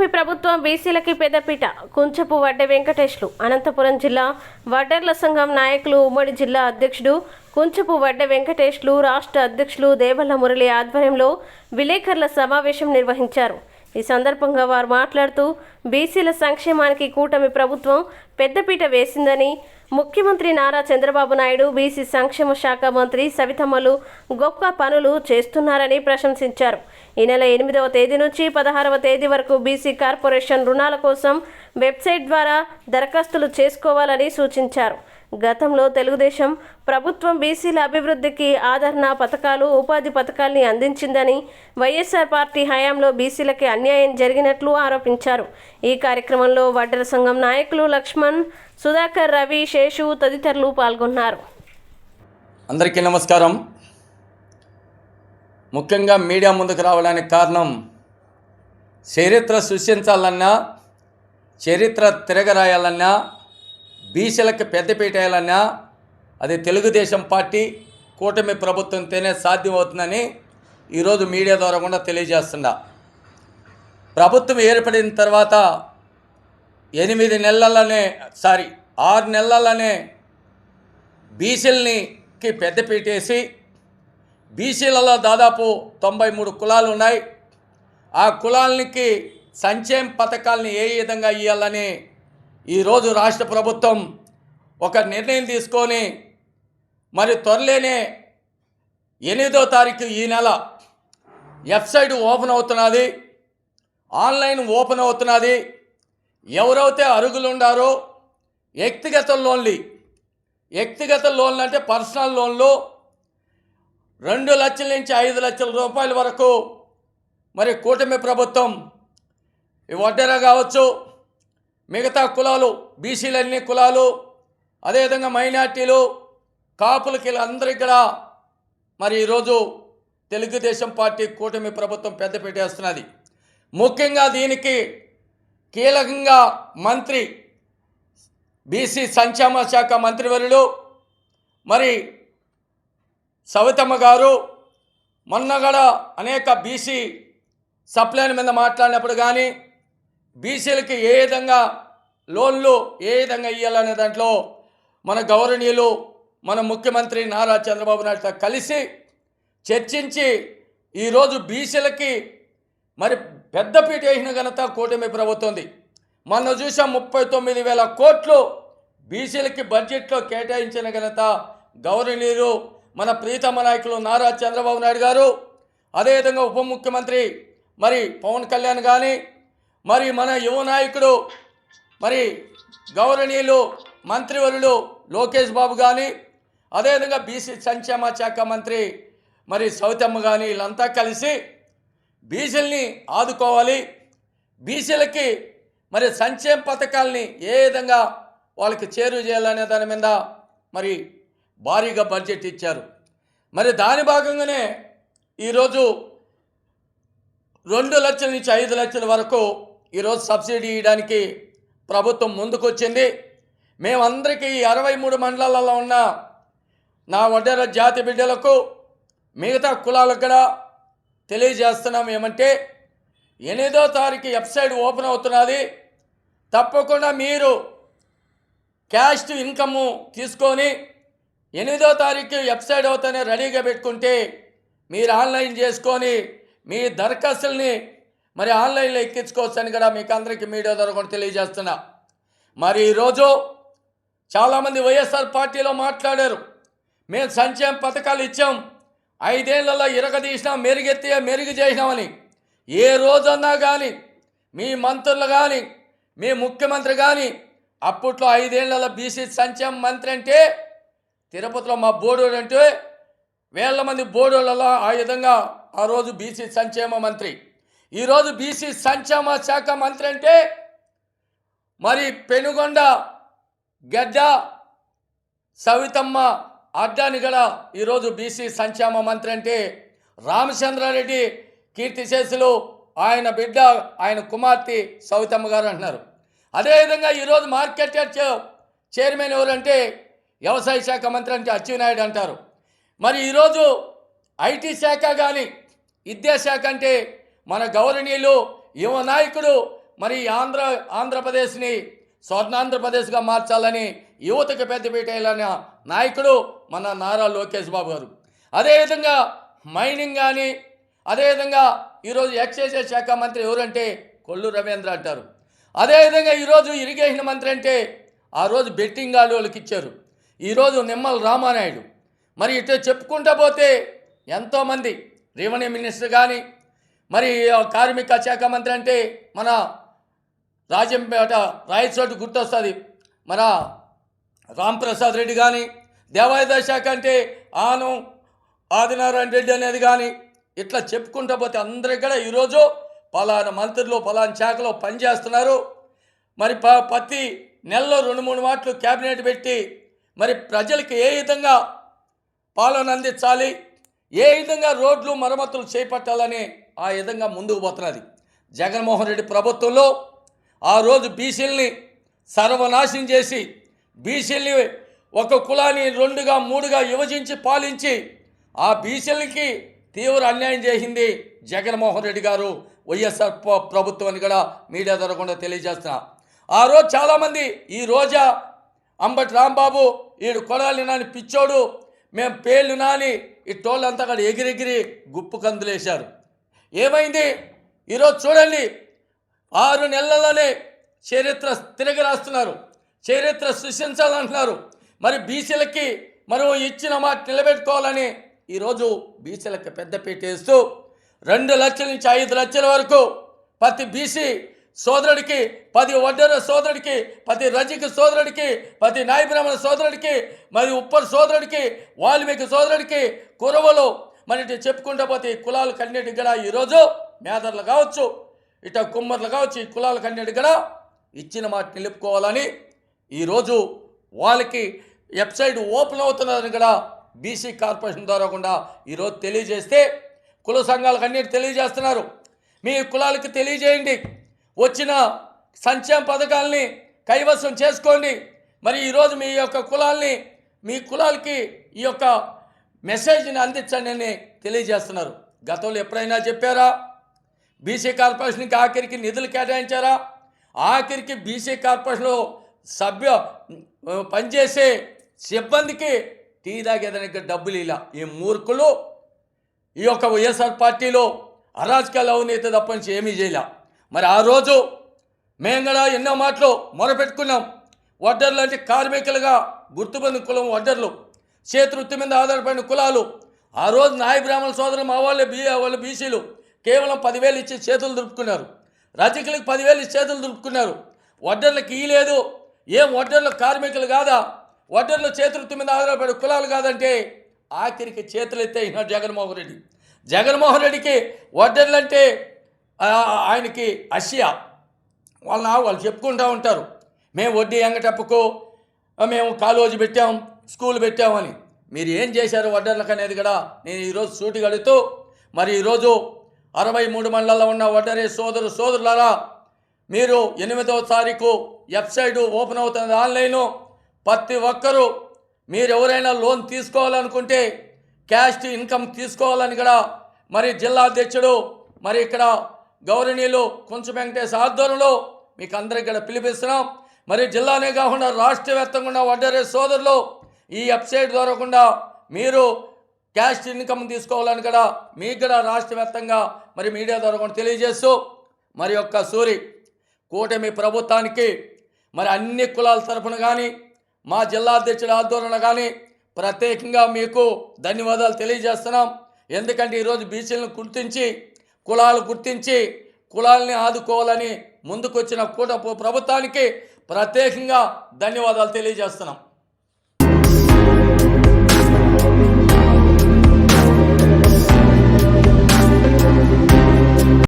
కూటమి ప్రభుత్వం బీసీలకి పెద్దపీట. కుంచపు వడ్డె వెంకటేష్లు అనంతపురం జిల్లా వడ్డర్ల సంఘం నాయకులు ఉమ్మడి జిల్లా అధ్యక్షుడు కుంచపు వడ్డె వెంకటేష్లు రాష్ట్ర అధ్యక్షులు దేవల్ల మురళి ఆధ్వర్యంలో విలేకరుల సమావేశం నిర్వహించారు. ఈ సందర్భంగా వారు మాట్లాడుతూ బీసీల సంక్షేమానికి కూటమి ప్రభుత్వం పెద్దపీట వేసిందని ముఖ్యమంత్రి నారా చంద్రబాబు నాయుడు బీసీ సంక్షేమ శాఖ మంత్రి సవితమ్మలు గొప్ప పనులు చేస్తున్నారని ప్రశంసించారు. ఈ నెల ఎనిమిదవ తేదీ నుంచి పదహారవ తేదీ వరకు బీసీ కార్పొరేషన్ రుణాల కోసం వెబ్సైట్ ద్వారా దరఖాస్తులు చేసుకోవాలని సూచించారు. గతంలో తెలుగుదేశం ప్రభుత్వం బీసీల అభివృద్ధికి ఆదరణ పథకాలు ఉపాధి పథకాల్ని అందించిందని వైఎస్ఆర్ పార్టీ హయాంలో బీసీలకి అన్యాయం జరిగినట్లు ఆరోపించారు. ఈ కార్యక్రమంలో వడ్డర సంఘం నాయకులు లక్ష్మణ్ సుధాకర్ రవి శేషు తదితరులు పాల్గొన్నారు. అందరికీ నమస్కారం. ముఖ్యంగా మీడియా ముందుకు రావడానికి కారణం చరిత్ర సృష్టించాలన్నా చరిత్ర తిరగరాయాలన్నా బీసీలకు పెద్దపీట వేయాలన్నా అది తెలుగుదేశం పార్టీ కూటమి ప్రభుత్వంతోనే సాధ్యమవుతుందని ఈరోజు మీడియా ద్వారా కూడా తెలియజేస్తున్నా. ప్రభుత్వం ఏర్పడిన తర్వాత ఎనిమిది నెలలనే సారీ ఆరు నెలలనే బీసీలనికి పెద్దపీటేసి బీసీలలో దాదాపు తొంభై మూడు కులాలు ఉన్నాయి. ఆ కులాలకి సంక్షేమ పథకాలని ఏ విధంగా ఇవ్వాలని ఈరోజు రాష్ట్ర ప్రభుత్వం ఒక నిర్ణయం తీసుకొని మరి త్వరలోనే ఎనిమిదో తారీఖు ఈ నెల వెబ్సైట్ ఓపెన్ అవుతున్నది ఆన్లైన్ ఓపెన్ అవుతున్నది. ఎవరైతే అరుగులు ఉండారో వ్యక్తిగత లోన్లు వ్యక్తిగత లోన్లు అంటే పర్సనల్ లోన్లు రెండు లక్షల నుంచి ఐదు లక్షల రూపాయల వరకు మరి కూటమి ప్రభుత్వం వడ్డీరా వడ్డెర కావచ్చు మిగతా కులాలు బీసీలన్నీ కులాలు అదేవిధంగా మైనార్టీలు కాపులకి అందరికీ కూడా మరి ఈరోజు తెలుగుదేశం పార్టీ కూటమి ప్రభుత్వం పెద్ద పెట్టేస్తున్నది ముఖ్యంగా దీనికి కీలకంగా మంత్రి బీసీ సంక్షేమ శాఖ మంత్రివర్యులు మరి సవితమ్మ గారు మొన్న కూడా అనేక బీసీ సప్లైన్ మీద మాట్లాడినప్పుడు కానీ బీసీలకి ఏ విధంగా లోన్లు ఏ విధంగా ఇవ్వాలనే దాంట్లో మన గౌరవనీయులు మన ముఖ్యమంత్రి నారా చంద్రబాబు నాయుడుతో కలిసి చర్చించి ఈరోజు బీసీలకి మరి పెద్దపీట వేసిన ఘనత కూటమి ప్రభుత్వంది. మొన్న చూసాం ముప్పై తొమ్మిది వేల కోట్లు బీసీలకి బడ్జెట్లో కేటాయించిన ఘనత గౌరవనీయులు మన ప్రీతమ నాయకులు నారా చంద్రబాబు నాయుడు గారు. అదేవిధంగా ఉప ముఖ్యమంత్రి మరి పవన్ కళ్యాణ్ కానీ మరి మన యువ నాయకుడు మరి గౌరవనీయులు మంత్రివరులు లోకేష్ బాబు కానీ అదేవిధంగా బీసీ సంక్షేమ శాఖ మంత్రి మరి సౌతమ్మ కానీ వీళ్ళంతా కలిసి బీసీలని ఆదుకోవాలి. బీసీలకి మరి సంక్షేమ పథకాలని ఏ విధంగా వాళ్ళకి చేరువ చేయాలనే దాని మీద మరి భారీగా బడ్జెట్ ఇచ్చారు. మరి దాని భాగంగానే ఈరోజు రెండు లక్షల నుంచి ఐదు లక్షల వరకు ఈరోజు సబ్సిడీ ఇవ్వడానికి ప్రభుత్వం ముందుకొచ్చింది. మేమందరికీ ఈ అరవై మూడు మండలాలలో ఉన్న నా వడ్డెర జాతి బిడ్డలకు మిగతా కులాలకు కూడా తెలియజేస్తున్నాం. ఏమంటే ఎనిమిదో తారీఖు వెబ్సైట్ ఓపెన్ అవుతున్నది. తప్పకుండా మీరు క్యాష్ ఇన్కమ్ తీసుకొని ఎనిమిదో తారీఖు వెబ్సైట్ అవుతానే రెడీగా పెట్టుకుంటే మీరు ఆన్లైన్ చేసుకొని మీ దరఖాస్తుల్ని మరి ఆన్లైన్లో ఎక్కించుకోవచ్చని కూడా మీకు అందరికీ మీడియా ద్వారా కూడా తెలియజేస్తున్నా. మరి ఈరోజు చాలామంది వైఎస్ఆర్ పార్టీలో మాట్లాడారు. మేము సంక్షేమ పథకాలు ఇచ్చాం. ఐదేళ్ళలో ఇరగదీసినాం మెరుగెత్తి మెరుగు చేసినామని. ఏ రోజన్నా కానీ మీ మంత్రులు కానీ మీ ముఖ్యమంత్రి కానీ అప్పట్లో ఐదేళ్ళలో బీసీ సంక్షేమ మంత్రి అంటే తిరుపతిలో మా బోడోడు అంటే వేల మంది బోడోళ్ళలో ఆ విధంగా ఆ రోజు బీసీ సంక్షేమ మంత్రి. ఈరోజు బీసీ సంక్షేమ శాఖ మంత్రి అంటే మరి పెనుగొండ గడ్డ సవితమ్మ అడ్డాని గల ఈరోజు బీసీ సంక్షేమ మంత్రి అంటే రామచంద్రారెడ్డి కీర్తిశేషులు ఆయన బిడ్డ ఆయన కుమార్తె సవితమ్మ గారు అంటున్నారు. అదేవిధంగా ఈరోజు మార్కెట్ చైర్మన్ ఎవరంటే వ్యవసాయ శాఖ మంత్రి అంటే అచ్చెన్నాయుడు అంటారు. మరి ఈరోజు ఐటీ శాఖ కానీ విద్యాశాఖ అంటే మన గౌరవనీయులు యువ నాయకుడు మరి ఆంధ్ర ఆంధ్రప్రదేశ్ని స్వర్ణాంధ్రప్రదేశ్గా మార్చాలని యువతకు పెద్దపీట నాయకుడు మన నారా లోకేష్ బాబు గారు. అదేవిధంగా మైనింగ్ కానీ అదేవిధంగా ఈరోజు ఎక్సైజ్ శాఖ మంత్రి ఎవరంటే కొల్లు రవీంద్ర అంటారు. అదేవిధంగా ఈరోజు ఇరిగేషన్ మంత్రి అంటే ఆ రోజు బెట్టింగ్ ఆడు వాళ్ళకి ఇచ్చారు. ఈరోజు నిమ్మల రామానాయుడు. మరి ఇటు చెప్పుకుంటా పోతే ఎంతోమంది రెవెన్యూ మినిస్టర్ కానీ మరి కార్మిక శాఖ మంత్రి అంటే మన రాజంపేట రాయచోటు గుర్తొస్తుంది. మన రాంప్రసాద్ రెడ్డి కానీ దేవాదాయ శాఖ అంటే ఆనం ఆదినారాయణ రెడ్డి అనేది కానీ ఇట్లా చెప్పుకుంటూ పోతే అందరి కూడా ఈరోజు పలానా మంత్రులు పలానా శాఖలో పనిచేస్తున్నారు. మరి ప ప్రతి నెలలో రెండు మూడు మాటలు క్యాబినెట్ పెట్టి మరి ప్రజలకు ఏ విధంగా పాలన అందించాలి ఏ విధంగా రోడ్లు మరమ్మతులు చేపట్టాలని ఆ విధంగా ముందుకు పోతున్నది. జగన్మోహన్ రెడ్డి ప్రభుత్వంలో ఆ రోజు బీసీలని సర్వనాశనం చేసి బీసీల్ని ఒక కులాన్ని రెండుగా మూడుగా విభజించి పాలించి ఆ బీసీలకి తీవ్ర అన్యాయం చేసింది జగన్మోహన్ రెడ్డి గారు వైఎస్ఆర్ ప్రభుత్వం అని కూడా మీడియా ద్వారా కూడా తెలియజేస్తున్నా. ఆ రోజు చాలామంది ఈ రోజా అంబటి రాంబాబు ఈడు కొడాలి నాని పిచ్చోడు మేము పేర్లు నాని ఈ టోళ్ళంతా కూడా ఎగిరెగిరి గుప్పు కందులేశారు. ఏమైంది? ఈరోజు చూడండి. ఆరు నెలలలోనే చరిత్ర తిరగ రాస్తున్నారు. చరిత్ర సృష్టించాలంటున్నారు. మరి బీసీలకి మనం ఇచ్చిన మాట నిలబెట్టుకోవాలని ఈరోజు బీసీలకు పెద్దపీట వేస్తూ రెండు లక్షల నుంచి ఐదు లక్షల వరకు ప్రతి బీసీ సోదరుడికి పది వడ్డర సోదరుడికి ప్రతి రజిక సోదరుడికి ప్రతి నాయబ్రాహ్మణ సోదరుడికి మరి ఉప్పర్ సోదరుడికి వాల్మీకి సోదరుడికి కురవలు మరి ఇటు చెప్పుకుంటా పోతే ఈ కులాలు కన్నీటి కూడా ఈరోజు మేదర్లు కావచ్చు ఇట కుమ్మర్లు కావచ్చు ఈ కులాలు కన్నీటి కూడా ఇచ్చిన మాట నిలుపుకోవాలని ఈరోజు వాళ్ళకి వెబ్సైట్ ఓపెన్ అవుతున్నదని కూడా బీసీ కార్పొరేషన్ ద్వారా కూడా ఈరోజు తెలియజేస్తే కుల సంఘాలకు అన్నిటి తెలియజేస్తున్నారు. మీ కులాలకి తెలియజేయండి. వచ్చిన సంక్షేమ పథకాలని కైవసం చేసుకోండి. మరి ఈరోజు మీ యొక్క కులాల్ని మీ కులాలకి ఈ యొక్క మెసేజ్ని అందించండి అని తెలియజేస్తున్నారు. గతంలో ఎప్పుడైనా చెప్పారా? బీసీ కార్పొరేషన్కి ఆఖరికి నిధులు కేటాయించారా? ఆఖరికి బీసీ కార్పొరేషన్లో సభ్య పనిచేసే సిబ్బందికి టీ తాగేదానికి డబ్బులు ఇలా. ఈ మూర్ఖులు ఈ యొక్క వైఎస్ఆర్ పార్టీలో అరాజకాలు అవినీతి తప్పనించి ఏమీ చేయలే. మరి ఆ రోజు మేము కూడా ఎన్నో మాటలు మొరపెట్టుకున్నాం. వడ్డర్లు అంటే కార్మికులుగా గుర్తుబంధు కులం వడ్డర్లు. చేతివృత్తి మీద ఆధారపడిన కులాలు. ఆ రోజు నాయ బ్రాహ్మణ సోదరులు మా వాళ్ళే బీ వాళ్ళు బీసీలు. కేవలం పదివేలు ఇచ్చి చేతులు దులుపుకున్నారు. రజకులకు పదివేలు ఇచ్చి చేతులు దులుపుకున్నారు. వడ్డర్లకు ఈ లేదు. ఏం వడ్డర్లు కార్మికులు కాదా? వడ్డర్లు చేతి వృత్తి మీద ఆధారపడే కులాలు కాదంటే ఆఖరికి చేతులు ఎత్తే జగన్మోహన్ రెడ్డి. జగన్మోహన్ రెడ్డికి వడ్డర్లు అంటే ఆయనకి అసియా. వాళ్ళ వాళ్ళు చెప్పుకుంటూ ఉంటారు. మేము వడ్డీ ఎంగటప్పుకు మేము కాలోజీ పెట్టాం. స్కూల్ పెట్టామని. మీరు ఏం చేశారు వడ్డర్లకు అనేది కూడా నేను ఈరోజు సూటి గడుతూ మరి ఈరోజు అరవై మూడు మండలాల్లో ఉన్న వడ్డరే సోదరు సోదరులారా మీరు ఎనిమిదవ తారీఖు వెబ్సైట్ ఓపెన్ అవుతుంది ఆన్లైను. ప్రతి ఒక్కరూ మీరు ఎవరైనా లోన్ తీసుకోవాలనుకుంటే క్యాష్ ఇన్కమ్ తీసుకోవాలని కూడా మరి జిల్లా అధ్యక్షుడు మరి ఇక్కడ గౌరవనీయులు కొంచెం వెంకటేశ్ ఆధ్వర్యంలో మీకు అందరికి ఇక్కడ పిలిపిస్తున్నాం. మరి జిల్లానే కాకుండా రాష్ట్ర వ్యాప్తంగా ఉన్న వడ్డరే సోదరులు ఈ వెబ్సైట్ ద్వారా కూడా మీరు క్యాష్ ఇన్కమ్ తీసుకోవాలని కూడా మీకు కూడా రాష్ట్ర వ్యాప్తంగా మరి మీడియా ద్వారా కూడా తెలియజేస్తూ మరి యొక్క సూరి కూటమి ప్రభుత్వానికి మరి అన్ని కులాల తరఫున కానీ మా జిల్లా అధ్యక్షుడి ఆధ్వర్యంలో కానీ ప్రత్యేకంగా మీకు ధన్యవాదాలు తెలియజేస్తున్నాం. ఎందుకంటే ఈరోజు బీసీలను గుర్తించి కులాలు గుర్తించి కులాలని ఆదుకోవాలని ముందుకొచ్చిన కూట ప్రభుత్వానికి ప్రత్యేకంగా ధన్యవాదాలు తెలియజేస్తున్నాం.